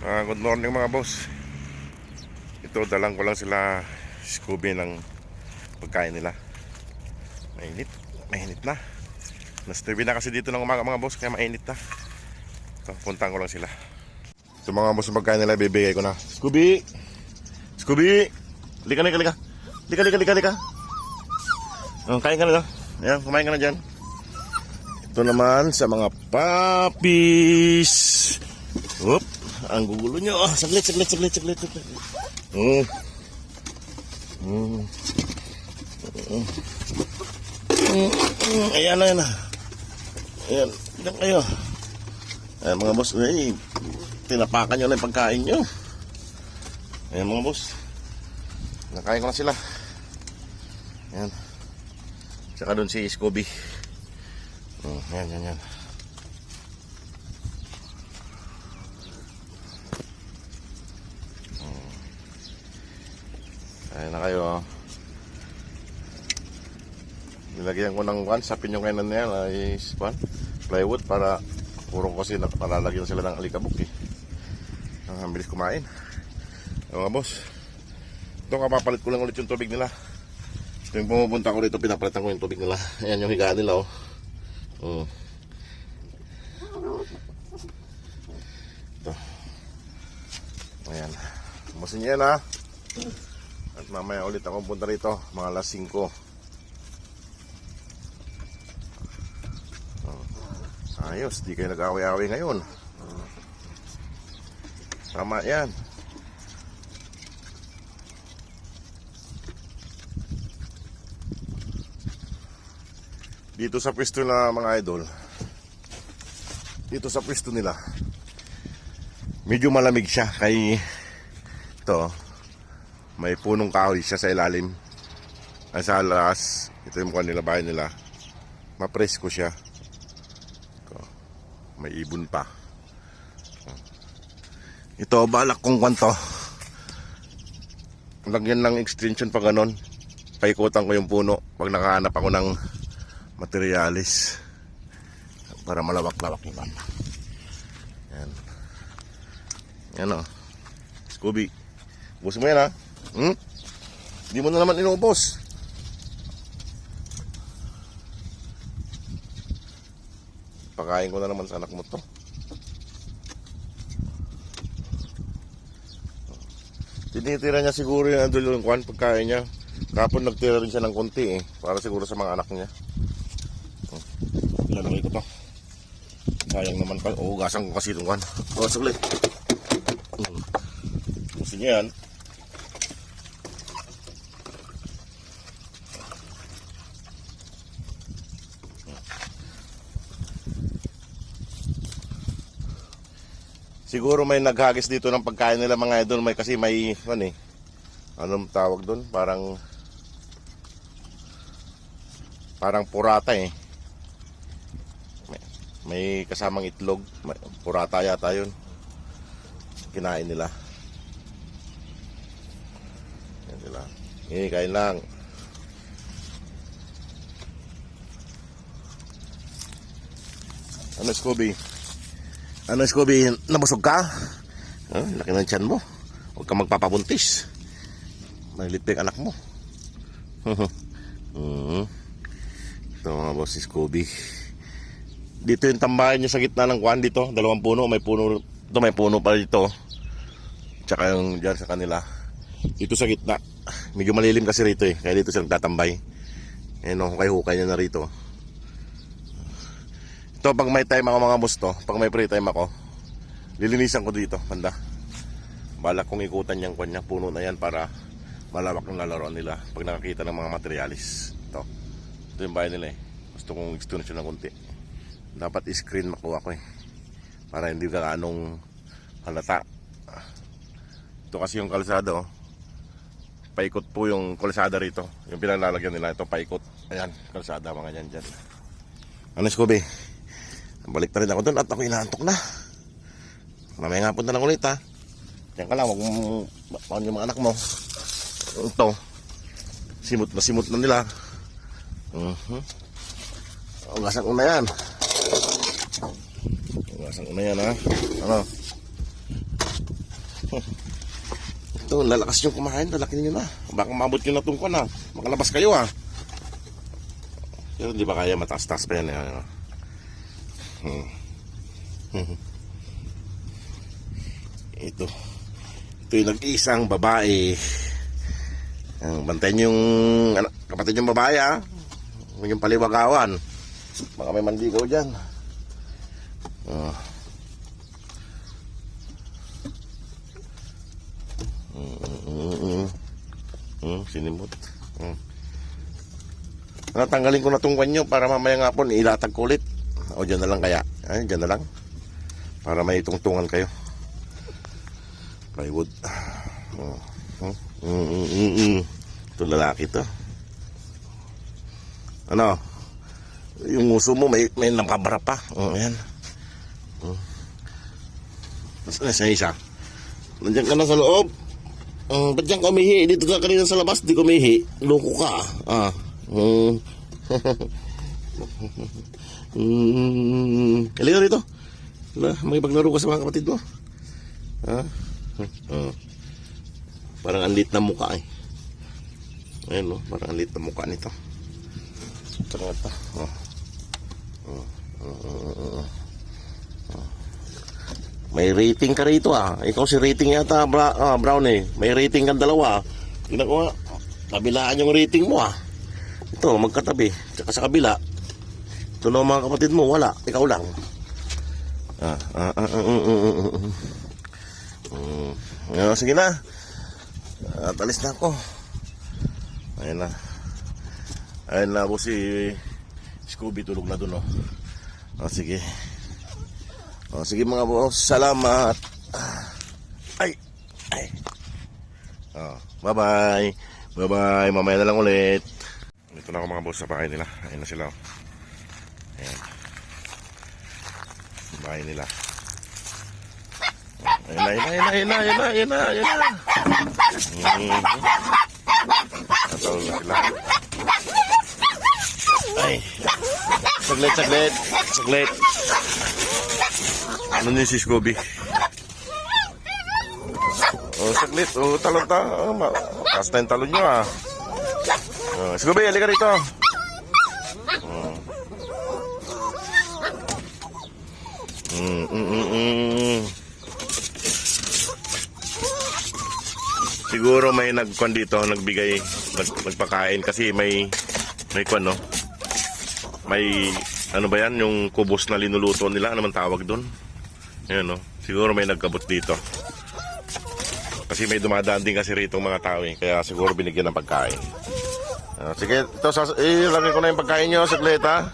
Ah, good morning mga boss. Ito, dalang ko lang sila Scooby ng pagkain nila. Mainit. Mainit na. Nasturbi na kasi dito ng umaga mga boss, kaya mainit na. Ito, puntahan ko lang sila. Ito mga boss, pagkain nila, bibigay ko na. Scooby! Scooby! Lika, lika, lika. Lika, lika, lika, lika. Oh, kain ka na? Ayan, kumain ka na dyan. Ito naman sa mga puppies. Oop, ang gugulo nyo. Oh, saglit, saglit, saglit, saglit. saglit. Mm. Mm. Mm. Mm, Ayan na, ayan na. Ayan, diyan kayo. Ayan mga boss, ay, tinapakan nyo na yung pagkain nyo. Ayan mga boss. Nakain ko na sila. Ayan. Tsaka doon si Scooby. Oh, yan, yan, Ayan na kayo. oh. Nilagyan ko ng one, sapin yung kainan ay one, plywood para purong kasi napalalagyan sila ng alikabok eh. Ang bilis kumain. Ano nga boss? Ito kapapalit ko lang ulit yung tubig nila. Yung pumupunta ko dito, pinapalitan ko yung tubig nila. Ayan yung higaan nila oh. Oh. Ito. Ayan. Niya yan ha. At mamaya ulit ako punta rito, mga alas 5. Oh. Ayos, di kayo nag-away-away ngayon. Tama yan. Dito sa pwesto na mga idol, dito sa pwesto nila, medyo malamig siya kay ito, may punong kahoy siya sa ilalim. Ay sa alas, ito yung mukha nila, bahay nila. Mapresko siya. May ibon pa. Ito, balak kong kwanto. Lagyan ng extension pa ganon. Paikutan ko yung puno pag nakahanap ako ng materialis para malawak-lawak naman. Yan. Yan o. Scooby. Ubus mo yan ha. Hmm? Hindi mo na naman inubos. Pakain ko na naman sa anak mo to. Tinitira niya siguro yung andul yung kwan pagkain niya. Kapon nagtira rin siya ng konti eh. Para siguro sa mga anak niya. Lalagay ko to. Sayang naman pa. Oo, gasang ko kasi itong kwan. Oo, saglit. Hmm. Gusto Siguro may naghagis dito ng pagkain nila mga idol. May kasi may, ano eh, anong tawag doon? Parang, parang purata eh. May, may kasamang itlog. May, purata yata yun. Kinain nila. Yan sila. Eh, kain lang. Ano, Scooby? Ano, Scooby? Nabusog ka? Oh, laki ng tiyan mo. Huwag kang magpapabuntis. Malilit pa yung anak mo. hmm. Ito mga boss si Scooby. Dito yung tambahan niya sa gitna ng kwan dito. Dalawang puno. May puno. Ito may puno pa dito. Tsaka yung dyan sa kanila. Dito sa gitna. Medyo malilim kasi rito eh. Kaya dito siya nagtatambay. Ayan o, hukay-hukay niya na rito. Ito, pag may time ako mga boss to, pag may free time ako, lilinisan ko dito, banda. Balak kong ikutan yung kanya, puno na yan para malawak ng lalaroan nila pag nakakita ng mga materialis. Ito, ito yung bahay nila eh. Gusto kong extension ng konti. Dapat screen makuha ko eh. Para hindi ka anong halata. Ito kasi yung kalsada oh. Paikot po yung kalsada rito. Yung pinalalagyan nila, ito paikot. Ayan, kalsada mga yan dyan. Ano Scooby? Balik na rin ako doon at ako inaantok na. Mamaya nga punta lang ulit ha. Diyan ka lang, wag mo paano yung mga anak mo. Ito. Simot na simot na nila. Uh-huh. Ugasan ko na yan. Ugasan ko na yan ha. Ano? Ito, lalakas yung kumain, lalaki nyo na. Baka mabot nyo na tungkon ha. Makalabas kayo ha. Pero di ba kaya mataas-taas pa yan eh. Hmm. Ito. Ito yung nag-iisang babae. Ang bantayan yung anak, kapatid yung babae ha. Huwag yung paliwagawan. Baka may mandigaw dyan. Ah. Mm, mm, sinimot. Mm. Natanggalin ko na tong nyo para mamaya nga po ilatag ko ulit. O dyan na lang kaya. Ay, dyan na lang. Para may tungtungan kayo. Plywood. Oh. Oh. Mm, mm, mm, mm. Ito lalaki to. Ano? Yung uso mo may, may napabara pa. Oh, yan. Oh. Saan na isa? Nandiyan ka na sa loob. Uh, ba't diyan ka umihi? Dito ka kanina sa labas, di ka umihi. Loko ka. Ah. Mm. mm. Halika rito. Wala, makipaglaro ka sa mga kapatid mo. Ha? Ah. Parang ang lit na mukha eh. Ayun no, parang ang lit na mukha nito. Tara ito. Oh. Oh. Oh. Oh. Oh. Oh. May rating ka rito ah. Ikaw si rating yata, bra, ah, Brown eh. May rating kang dalawa. ah. Tingnan ko nga. Kabilaan yung rating mo ah. Ito, magkatabi. Tsaka sa kabila. Tulong mga kapatid mo, wala. Ikaw lang. Ah, ah, ah, ah, Ah, ah, ah, ah. Mm. sige na. At alis na ako. Ayun na. Ayun na ako si Scooby tulog na doon. Oh. Ah, sige. Oh, sige mga boss, salamat. Ay, ay. Oh, bye-bye. Bye-bye. Mamaya na lang ulit. Ito na ako mga boss sa bahay nila. Ayun na sila. Oh. Ayan. Bahay nila. Ayun na, ayun na, ayun na, ayun na, ayun na, ayun na. Mhm. Natawag na sila. Ay. Saglit, saglit. Saglit. Ano niyo si Scooby? Oh, saglit. Oh, talon ta. Oh, taas na yung talon nyo ah. Oh, Scooby, halika rito. Oh. Mm, mm, mm, mm. Siguro may nagkwan dito, nagbigay, nag, nagpakain kasi may may kwan no. May ano ba yan, yung kubos na linuluto nila, ano man tawag doon? Ayun no. Siguro may nagkabot dito. Kasi may dumadaan din kasi rito mga tao eh. Kaya siguro binigyan ng pagkain. Ah, sige, ito, sas- eh, lagay ko na yung pagkain nyo, saglit ha.